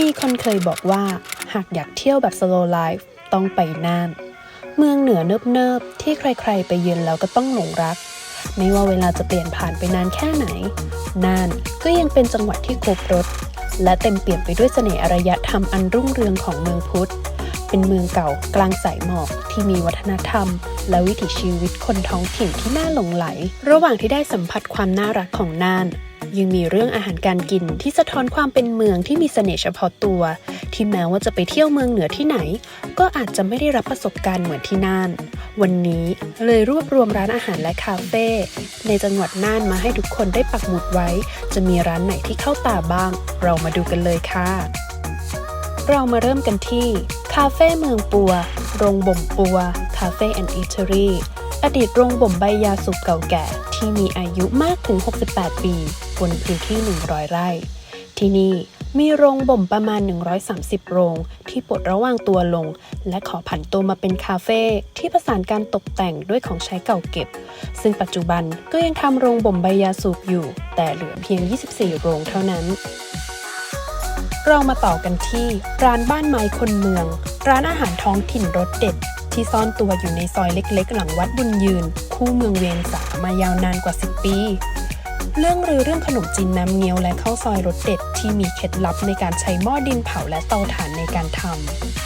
มีคนเคยบอกว่าหากอยากเที่ยวแบบ slow life ต้องไปน่าน เมืองเหนือเนิบๆ ที่ใครๆ ไปเยือนแล้วก็ต้องหลงรัก ไม่ว่าเวลาจะเปลี่ยนผ่านไปนานแค่ไหน น่านก็ยังเป็นจังหวัดที่ครบรถ และเต็มเปี่ยมไปด้วยเสน่ห์อารยธรรมอันรุ่งเรืองของเมืองพุทธ เป็นเมืองเก่ากลางสายหมอกที่มีวัฒนธรรม และวิถีชีวิตคนท้องถิ่นที่น่าหลงไหล ระหว่างที่ได้สัมผัสความน่ารักของน่าน ยังมีเรื่องอาหารการกินที่สะท้อนความเป็นเมืองที่มีเสน่ห์เฉพาะตัว ที่แม้ว่าจะไปเที่ยวเมืองเหนือที่ไหน ก็อาจจะไม่ได้รับประสบการณ์เหมือนที่น่าน วันนี้เลยรวบรวมร้านอาหารและคาเฟ่ในจังหวัดน่านมาให้ทุกคนได้ปักหมุดไว้ จะมีร้านไหนที่เข้าตาบ้าง เรามาดูกันเลยค่ะ เรามาเริ่มกันที่คาเฟ่เมืองปัว โรงบ่มปัว คาเฟ่แอนด์อีเทอรี่ อดีตโรงบ่มใบยาสูบเก่าแก่ที่มีอายุมากถึง 68 ปี บนพื้นที่ 100 ไร่ ที่นี่มีโรงบ่มประมาณ 130 โรง ที่ปลดระว่างตัวลง และขอผันตัวมาเป็นคาเฟ่ที่ผสานการตกแต่งด้วยของใช้เก่าเก็บ ซึ่งปัจจุบันก็ยังทำโรงบ่มใบยาสูบอยู่ แต่เหลือเพียง 24 โรงเท่านั้น เรามาต่อกันที่ร้านบ้านไม้คนเมือง ร้านอาหารท้องถิ่นรสเด็ด ที่ซ่อนตัวอยู่ในซอยเล็กๆ หลังวัดบุญยืน คู่เมืองเวียงสามายาวนานกว่า 10 ปี เรื่องลือเรื่องขนมจีนน้ำเงี้ยวและข้าวซอยรสเด็ดที่มีเคล็ดลับในการใช้หม้อดินเผาและเตาถ่านในการท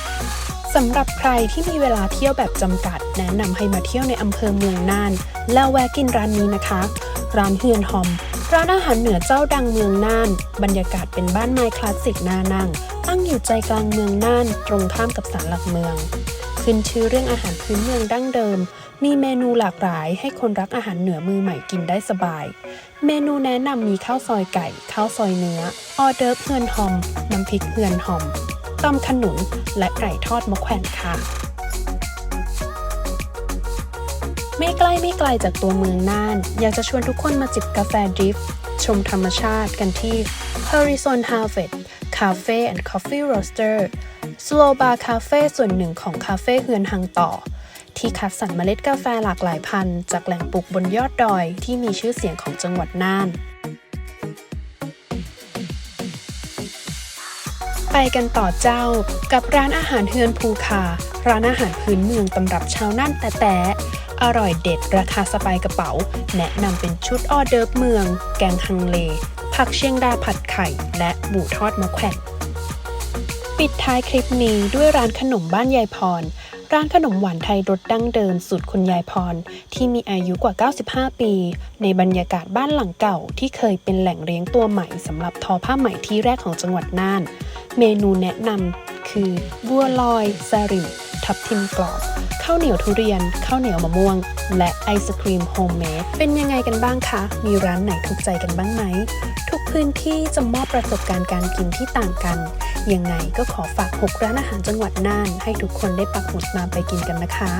ำสำหรับใครที่มีเวลาเที่ยวแบบจำกัด แนะนำให้มาเที่ยวในอำเภอเมืองน่าน แล้วแวะกินร้านนี้นะคะ ร้านเฮือนฮอมร้านอาหารเหนือเจ้าดังเมืองน่าน บรรยากาศเป็นบ้านไม้คลาสสิกน่านั่ง ตั้งอยู่ใจกลางเมืองน่าน ตรงข้ามกับศาลหลักเมือง ขึ้นชื่อเรื่องอาหารพื้นเมืองดั้งเดิม มีเมนูหลากหลายให้คนรักอาหารเหนือมือใหม่กินได้สบาย เมนูแนะนำมีข้าวซอยไก่ ข้าวซอยเนื้อ ออเดิร์เฮือนฮอม น้ำพริกเฮือนฮอมตำขนุน และไก่ทอดมะแขวนค่ะ ไม่ใกล้ไม่ไกลจากตัวเมืองน่าน อยากจะชวนทุกคนมาจิบกาแฟดริฟต์ชมธรรมชาติกันที่ Horizon Harvest Cafe and Coffee Roaster Slow Bar Cafe ส่วนหนึ่งของคาเฟ่เฮือนฮังต่อ ที่คัดสรรเมล็ดกาแฟหลากหลายพันธุ์จากแหล่งปลูกบนยอดดอยที่มีชื่อเสียงของจังหวัดน่านไปกันต่อเจ้ากับร้านอาหารเฮือนภูคา ร้านอาหารพื้นเมืองตำรับชาวน่านแต่แต่อร่อยเด็ดราคาสบายกระเป๋า แนะนำเป็นชุดออเดิร์ฟเมือง แกงฮังเล ผักเชียงดาผัดไข่ และหมูทอดมะแขวนปิดท้ายคลิปนี้ด้วยร้านขนมบ้านยายพร ร้านขนมหวานไทยรสดั้งเดิมสูตรคุณยายพร ที่มีอายุกว่า 95 ปี ในบรรยากาศบ้านหลังเก่า ที่เคยเป็นแหล่งเลี้ยงตัวใหม่สำหรับทอผ้าไหมที่แรกของจังหวัดน่าน เมนูแนะนำคือ บัวลอยซาริมทับทิมกรอบข้าวเหนียวทุเรียน ข้าวเหนียวมะม่วง และไอศครีมโฮมเมดเป็นยังไงกันบ้างคะ มีร้านไหนถูกใจกันบ้างไหม พื้นที่จะมอบประสบการณ์การกินที่ต่างกัน ยังไงก็ขอฝาก 6 ร้านอาหารจังหวัดน่าน ให้ทุกคนได้ปักหมุดมาไปกินกันนะคะ